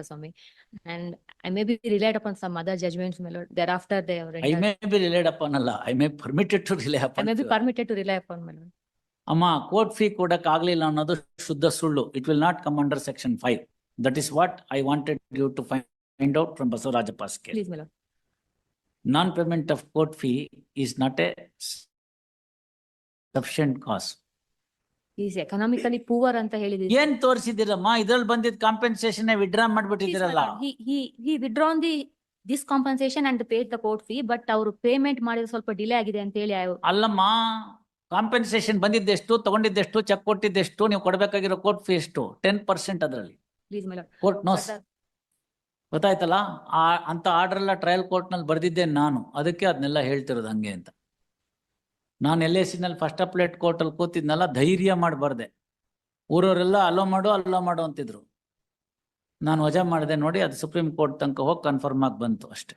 Swami. And I may be relied upon some other judgments, my lord. Thereafter, they are. I may be relied upon ಅಲ್ಲ I may permitted to rely I upon may be permitted to rely upon, my lord. ಅಮ್ಮ court fee ಕೊಡಕ್ ಆಗ್ಲಿಲ್ಲ ಅನ್ನೋದು ಶುದ್ಧ ಸುಳ್ಳು it will not come under section five that is what I wanted you to find out from Basavaraja ಪಾಸ್ಕೆ Please, my lord. Non payment of court fee is not a sufficient cost He economically poor ಅಂತ ಹೇಳಿದ್ರು. ಏನ್ ತೋರಿಸಿದಿರಮ್ಮ ಇದ್ರಲ್ಲಿ ಬಂದಿದ್ compensation withdraw ಮಾಡ್ಬಿಟ್ಟಿದಿರಲ್ಲ he withdrawn the, this compensation and paid the court fee, but ಅವರು payment ಮಾಡಿದ ಸ್ವಲ್ಪ ಡಿಲೇ ಆಗಿದೆ ಅಂತ ಹೇಳಿ ಅಲ್ಲಮ್ಮ ಕಾಂಪೆನ್ಸೇಷನ್ ಬಂದಿದ್ದೆಷ್ಟು ತಗೊಂಡಿದ್ದೆಷ್ಟು ಚೆಕ್ ಕೊಟ್ಟಿದ್ದೆಷ್ಟು ನೀವು ಕೊಡ್ಬೇಕಾಗಿರೋ ಕೋರ್ಟ್ ಫೀ ಎಷ್ಟು? ಟೆನ್ ಪರ್ಸೆಂಟ್ ಅದರಲ್ಲಿ. Please madam. ಕೋರ್ಟ್ ನೋಸ್ ಗೊತ್ತಾಯ್ತಲ್ಲ? ಆ ಅಂತ ಆರ್ಡರ್ ಎಲ್ಲ ಟ್ರಯಲ್ ಕೋರ್ಟ್ನಲ್ಲಿ ಬರ್ದಿದ್ದೆ ನಾನು. ಅದಕ್ಕೆ ಅದನ್ನೆಲ್ಲ ಹೇಳ್ತಿರೋದು ಹಂಗೆ ಅಂತ. ನಾನು ಎಲ್ ಎ ಸಿ ನಲ್ಲಿ ಫಸ್ಟ್ ಅಪ್ಲೇಟ್ ಕೋರ್ಟ್ ಅಲ್ಲಿ ಕೂತಿದ್ನಲ್ಲ, ಧೈರ್ಯ ಮಾಡಿ ಬರ್ದೆ ಊರವರೆಲ್ಲ ಅಲೋ ಮಾಡು ಅಲೋ ಮಾಡು ಅಂತಿದ್ರು. ನಾನು ವಜಾ ಮಾಡಿದೆ ನೋಡಿ, ಅದು ಸುಪ್ರೀಂ ಕೋರ್ಟ್ ತನಕ ಹೋಗಿ ಕನ್ಫರ್ಮ್ ಆಗಿ ಬಂತು ಅಷ್ಟೇ.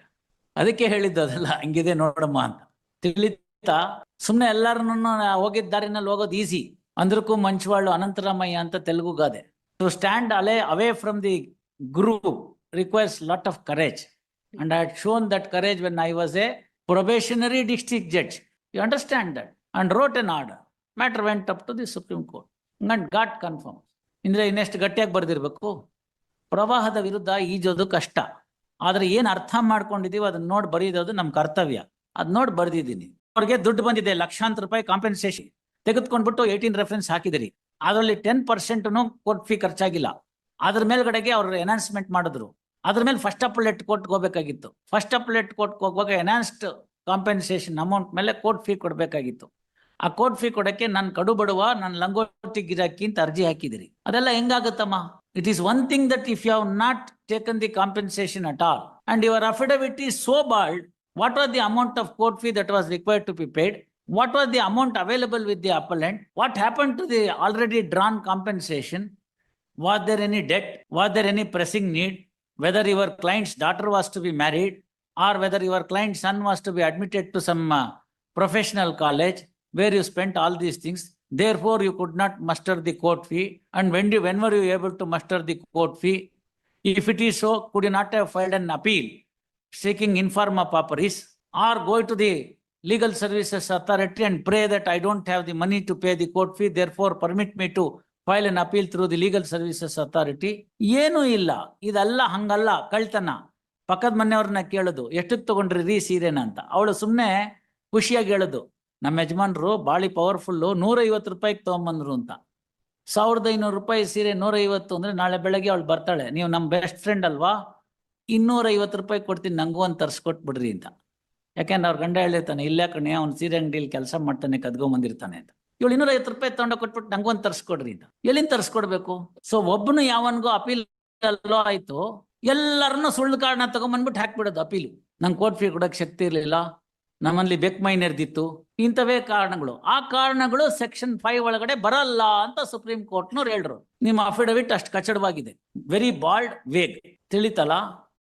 ಅದಕ್ಕೆ ಹೇಳಿದ್ದು ಅದೆಲ್ಲ, ಹಂಗಿದೆ ನೋಡಮ್ಮ ಅಂತ. ತಿಳಿತಾ ಸುಮ್ಮನೆ ಎಲ್ಲರನ್ನು ಹೋಗಿದ್ದ ದಾರಿನಲ್ಲಿ ಹೋಗೋದು ಈಸಿ ಅಂದ್ರಕ್ಕೂ ಮಂಚವಾಳು ಅನಂತರಾಮಯ್ಯ ಅಂತ ತೆಲುಗು ಗಾದೆ. To stand all away from the guru requires lot of courage and I had shown that courage when I was a probationary district judge. You understand that? And wrote an order. Matter went up to the Supreme Court. And got confirmed. ಇಂದ್ರೆ ಇನ್ನೆಷ್ಟು ಗಟ್ಟಿಯಾಗಿ ಬರ್ದಿರ್ಬೇಕು? ಪ್ರವಾಹದ ವಿರುದ್ಧ ಈಜೋದು ಕಷ್ಟ. ಆದ್ರೆ ಏನ್ ಅರ್ಥ ಮಾಡ್ಕೊಂಡಿದೀವಿ ಅದನ್ನ ನೋಡಿ ಬರೆಯೋದು ನಮ್ ಕರ್ತವ್ಯ. ಅದ್ ನೋಡಿ ಬರೆದಿದ್ದೀನಿ. ಅವ್ರಿಗೆ ದುಡ್ಡು ಬಂದಿದೆ, ಲಕ್ಷಾಂತರ ರೂಪಾಯಿ ಕಾಂಪೆನ್ಸೇಷನ್ ತೆಗೆದುಕೊಂಡ್ಬಿಟ್ಟು ಏಯ್ಟೀನ್ ರೆಫರೆನ್ಸ್ ಹಾಕಿದಿರಿ. ಅದರಲ್ಲಿ ಟೆನ್ ಪರ್ಸೆಂಟ್ನು ಕೋರ್ಟ್ ಫೀ ಖರ್ಚಾಗಿಲ್ಲ. ಅದ್ರ ಮೇಲ್ಗಡೆಗೆ ಅವರು ಎನಾನ್ಸ್ಮೆಂಟ್ ಮಾಡಿದ್ರು. ಅದ್ರ ಮೇಲೆ ಫಸ್ಟ್ ಅಪ್ಲೆಟ್ ಕೋರ್ಟ್ಗೆ ಹೋಗ್ಬೇಕಾಗಿತ್ತು. ಫಸ್ಟ್ ಅಪ್ಲೆಟ್ ಕೋರ್ಟ್ಗೆ ಹೋಗುವಾಗ ಎನಾನ್ಸ್ಡ್ ಕಾಂಪೆನ್ಸೇಷನ್ ಅಮೌಂಟ್ ಮೇಲೆ ಕೋರ್ಟ್ ಫೀ ಕೊಡ್ಬೇಕಾಗಿತ್ತು ಆ ಕೋರ್ಟ್ ಫೀ ಕೊಡಕ್ಕೆ ನಾನು ಕಡು ಬಡುವ ನನ್ನ ಲಂಗೋಟಿ ಗಿರಾಕಿ ಅಂತ ಅರ್ಜಿ ಹಾಕಿದಿರಿ ಅದೆಲ್ಲ ಹೆಂಗಾಗುತ್ತಮ್ಮ it is one thing that if you have not taken the compensation at all and your affidavit is so bald what was the amount of court fee that was required to be paid what was the amount available with the appellant, what happened to the already drawn compensation, was there any debt, was there any pressing need, whether your client's daughter was to be married, or whether your client's son was to be admitted to some uh, professional college, where you spent all these things, therefore you could not muster the court fee, and when you, when were you able to muster the court fee? If it is so, could you not have filed an appeal seeking informa pauperis, or go to the legal services authority and pray that I don't have the money to pay the court fee, therefore permit me to file an appeal through the legal services authority. ಏನೂ ಇಲ್ಲ ಇದೆಲ್ಲ ಹಂಗಲ್ಲ ಕಳ್ತನ ಪಕ್ಕದ ಮನೆಯವ್ರನ್ನ ಕೇಳೋದು ಎಷ್ಟಕ್ಕೆ ತಗೊಂಡ್ರಿ ರೀ ಸೀರೆನ ಅಂತ. ಅವಳು ಸುಮ್ಮನೆ ಖುಷಿಯಾಗಿ ಹೇಳೋದು ನಮ್ಮ ಯಜಮಾನ್ರು ಬಾಳಿ ಪವರ್ಫುಲ್ಲು ನೂರೈವತ್ತು ರೂಪಾಯಿಗೆ ತೊಗೊಂಬಂದ್ರು ಅಂತ. ಸಾವಿರದ ಐನೂರು ರೂಪಾಯಿ ಸೀರೆ ನೂರೈವತ್ತು ಅಂದ್ರೆ ನಾಳೆ ಬೆಳಗ್ಗೆ ಅವಳು ಬರ್ತಾಳೆ. ನೀವು ನಮ್ಮ ಬೆಸ್ಟ್ ಫ್ರೆಂಡ್ ಅಲ್ವಾ? ಇನ್ನೂರೈವತ್ತು ರೂಪಾಯಿ ಕೊಡ್ತೀನಿ, ನಂಗೂ ಒಂದು ತರ್ಸ್ಕೊಟ್ಬಿಡ್ರಿ ಅಂತ. ಯಾಕೆಂದ್ರೆ ಅವ್ರ ಗಂಡ ಹೇಳಿರ್ತಾನೆ ಇಲ್ಲೇ ಕಣೆ, ಅವ್ನು ಸೀರೆ ಅಂಗಡಿಯಲ್ಲಿ ಕೆಲಸ ಮಾಡ್ತಾನೆ, ಕದ್ಕೊಂಬಂದಿರ್ತಾನೆ ಅಂತ. ಇವಳು ಇನ್ನೂರ ಐವತ್ತು ರೂಪಾಯಿ ತೊಗೊಂಡು ಕೊಟ್ಬಿಟ್ಟು ನಂಗೊಂದು ತರ್ಸ್ಕೊಡ್ರಿ ಅಂತ. ಎಲ್ಲಿಂದ ತರ್ಸ್ಕೊಡ್ಬೇಕು? ಸೊ ಒಬ್ಬನು ಯಾವನ್ಗೂ ಅಪೀಲ್ ಅಲ್ಲೋ ಆಯ್ತು ಎಲ್ಲರನ್ನು ಸುಳ್ಳು ಕಾರಣ ತಗೊಂಬಂದ್ಬಿಟ್ಟು ಹಾಕ್ಬಿಡೋದು ಅಪೀಲು. ನಂಗೆ ಕೋರ್ಟ್ ಫೀ ಕೊಡೋಕೆ ಶಕ್ತಿ ಇರಲಿಲ್ಲ. ನಮ್ಮಲ್ಲಿ ಬೆಕ್ ಮೈನರ್ದಿತ್ತು. ಇಂಥವೇ ಕಾರಣಗಳು. ಆ ಕಾರಣಗಳು ಸೆಕ್ಷನ್ ಫೈವ್ ಒಳಗಡೆ ಬರಲ್ಲ ಅಂತ ಸುಪ್ರೀಂ ಕೋರ್ಟ್ನವ್ರು ಹೇಳ್ರು. ನಿಮ್ಮ ಅಫಿಡವಿಟ್ ಅಷ್ಟು ಕಚಡವಾಗಿದೆ. Very bald, vague. ತಿಳಿತಲ್ಲ